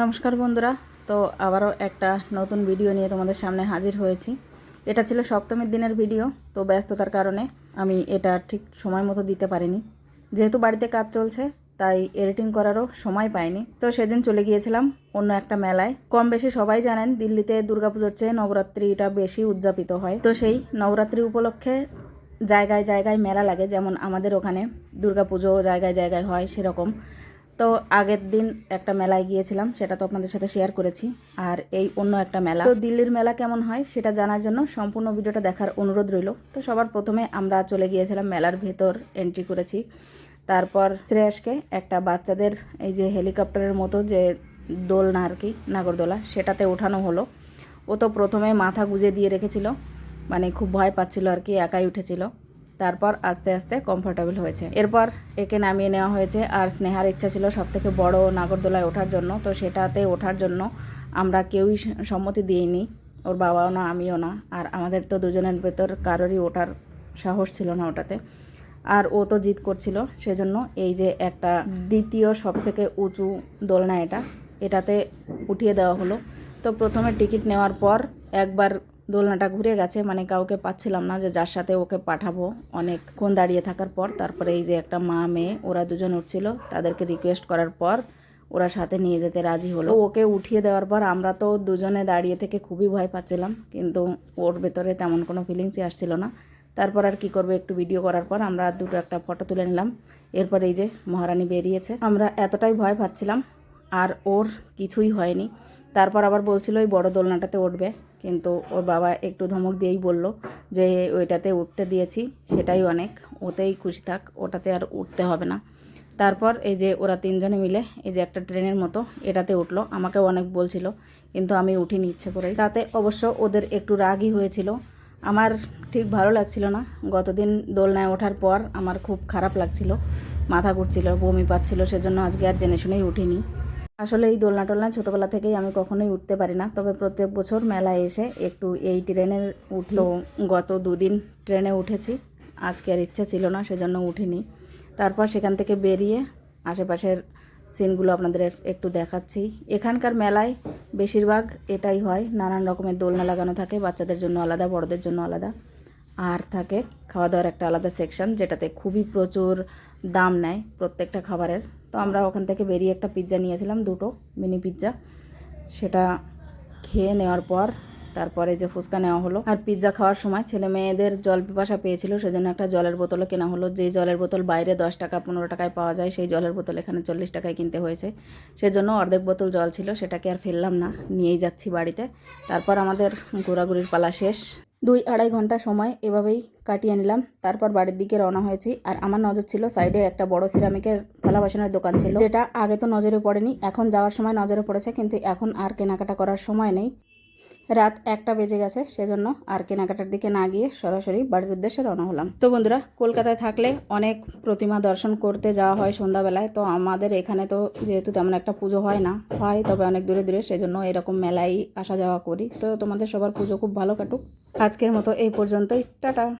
নমস্কার বন্ধুরা। তো আবারও একটা নতুন ভিডিও নিয়ে তোমাদের সামনে হাজির হয়েছি। এটা ছিল সপ্তমীর দিনের ভিডিও, তো ব্যস্ততার কারণে আমি এটা ঠিক সময় মতো দিতে পারিনি। যেহেতু বাড়িতে কাজ চলছে, তাই এডিটিং করারও সময় পাইনি। তো সেদিন চলে গিয়েছিলাম অন্য একটা মেলায়। কম বেশি সবাই জানেন, দিল্লিতে দুর্গাপুজোর চেয়ে নবরাত্রিটা বেশি উদযাপিত হয়। তো সেই নবরাত্রি উপলক্ষে জায়গায় জায়গায় মেলা লাগে, যেমন আমাদের ওখানে দুর্গাপুজো জায়গায় জায়গায় হয় সেরকম। তো আগের দিন একটা মেলায় গিয়েছিলাম, সেটা তো আপনাদের সাথে শেয়ার করেছি। আর এই অন্য একটা মেলা। তো দিল্লির মেলা কেমন হয় সেটা জানার জন্য সম্পূর্ণ ভিডিওটা দেখার অনুরোধ রইল। তো সবার প্রথমে আমরা চলে গিয়েছিলাম, মেলার ভেতর এন্ট্রি করেছি। তারপর শ্রেয়াসকে একটা বাচ্চাদের এই যে হেলিকপ্টারের মতো যে দোলনা আর কি, নাগরদোলা, সেটাতে ওঠানো হলো। ও তো প্রথমে মাথা গুজে দিয়ে রেখেছিল মানে খুব ভয় পাচ্ছিল আর কি, একাই উঠেছিল। তারপর আস্তে আস্তে কমফোর্টেবল হয়েছে। এরপর একে নামিয়ে নেওয়া হয়েছে। আর স্নেহার ইচ্ছা ছিল সব থেকে বড় নাগরদোলায় ওঠার জন্য। তো সেটাতে ওঠার জন্য আমরা কেউই সম্মতি দিইনি। ওর বাবাও না আমিও না। আর আমাদের তো দুজনের ভেতর কারোরই ওঠার সাহস ছিল না ওটাতে। আর ও তো জিত করছিল। সেজন্য এই যে একটা দ্বিতীয় সব থেকে উঁচু দোলনা এটা। এটাতে উঠিয়ে দেওয়া হলো। তো প্রথমে টিকিট নেওয়ার পর একবার দোলনাটা ঘুরে গেছে মানে কাউকে পাচ্ছিলাম না যে যার সাথে ওকে পাঠাবো। অনেকক্ষণ দাঁড়িয়ে থাকার পর, তারপরে এই যে একটা মা, মেয়ে, ওরা দুজন উঠছিল। তাদেরকে রিকোয়েস্ট করার পর ওরা সাথে নিয়ে যেতে রাজি হলো। ওকে উঠিয়ে দেওয়ার পর আমরা তো দুজনে দাঁড়িয়ে থেকে খুবই ভয় পাচ্ছিলাম, কিন্তু ওর ভেতরে তেমন কোনো ফিলিংসই আসছিল না। তারপর আর কি করবে একটু ভিডিও করার পর আমরা দুটো একটা ফটো তুলে নিলাম। এরপর এই যে মহারানী বেরিয়েছে। আমরা এতটাই ভয় পাচ্ছিলাম, আর ওর কিছুই হয়নি। তারপর আবার বলছিল, ওই বড় দোলনাটাতে উঠবে। কিন্তু ওর বাবা একটু ধমক দিয়েই বলল যে, ওইটাতে উঠতে দিয়েছি, সেটাই অনেক, ওতেই খুশি থাক, ওটাতে আর উঠতে হবে না। তারপর এই যে ওরা তিনজনে মিলে এই যে একটা ট্রেনের মতো এটাতে উঠল। আমাকেও অনেক বলছিল, কিন্তু আমি উঠিনি ইচ্ছে করে তাতে অবশ্য ওদের একটু রাগই হয়েছিল। আমার ঠিক ভালো লাগছিল না। গতদিন দোলনায় ওঠার পর আমার খুব খারাপ লাগছিল, মাথা ঘুরছিল, বমি পাচ্ছিল, সেজন্য আজকে আর জেনে শুনেই উঠিনি। আসলে এই দোলনা টোলনা ছোটোবেলা থেকেই আমি কখনোই উঠতে পারি না। তবে প্রত্যেক বছর মেলায় এসে একটু এই ট্রেনের উঠল। গত দুদিন ট্রেনে উঠেছি। আজকে আর ইচ্ছা ছিল না, সেজন্য উঠিনি। তারপর সেখান থেকে বেরিয়ে আশেপাশের সিনগুলো আপনাদের একটু দেখাচ্ছি। এখানকার মেলায় বেশিরভাগ এটাই হয়, নানান রকমের দোলনা লাগানো থাকে, বাচ্চাদের জন্য আলাদা, বড়দের জন্য আলাদা। আর থাকে খাওয়া দাওয়ার একটা আলাদা সেকশন, যেটাতে খুবই প্রচুর দাম নেয় প্রত্যেকটা খাবারের। তো আমরা ওখান থেকে বেরিয়ে একটা পিৎজা নিয়েছিলাম, দুটো মিনি পিৎজা সেটা খেয়ে নেওয়ার পর তারপরে যে ফুচকা নেওয়া হলো। আর পিৎজা খাওয়ার সময় ছেলে মেয়েদের জল পিপাসা পেয়েছিল, সেজন্য একটা জলের বোতলও কেনা হলো। যে জলের বোতল বাইরে দশ টাকা, পনেরো টাকায় পাওয়া যায়, সেই জলের বোতল এখানে চল্লিশ টাকায় কিনতে হয়েছে। সেজন্য অর্ধেক বোতল জল ছিল, সেটাকে আর ফেললাম না, নিয়েই যাচ্ছি বাড়িতে। তারপর আমাদের ঘোরাঘুরির পালা শেষ। দুই আড়াই ঘণ্টা সময় এভাবেই কাটিয়ে নিলাম। তারপর বাড়ির দিকে রওনা হয়েছি। আর আমার নজর ছিল সাইডে একটা বড় সিরামিকের থালা বাসনের দোকান ছিল। যেটা আগে তো নজরে পড়েনি, এখন যাওয়ার সময় নজরে পড়েছে, কিন্তু এখন আর কেনাকাটা করার সময় নেই। রাত একটা বেজে গেছে, সেজন্য আর কেনাকাটার দিকে না গিয়ে সরাসরি বাড়ির উদ্দেশ্যে রওনা হলাম। তো বন্ধুরা, কলকাতায় থাকলে অনেক প্রতিমা দর্শন করতে যাওয়া হয় সন্ধ্যাবেলায়, তো আমাদের এখানে তো যেহেতু তেমন একটা পুজো হয় না, হয় তবে অনেক দূরে দূরে, সেজন্য এরকম মেলায় আসা যাওয়া করি। তো তোমাদের সবার পুজো খুব ভালো কাটুক। আজকের মতো এই পর্যন্তই, টাটা!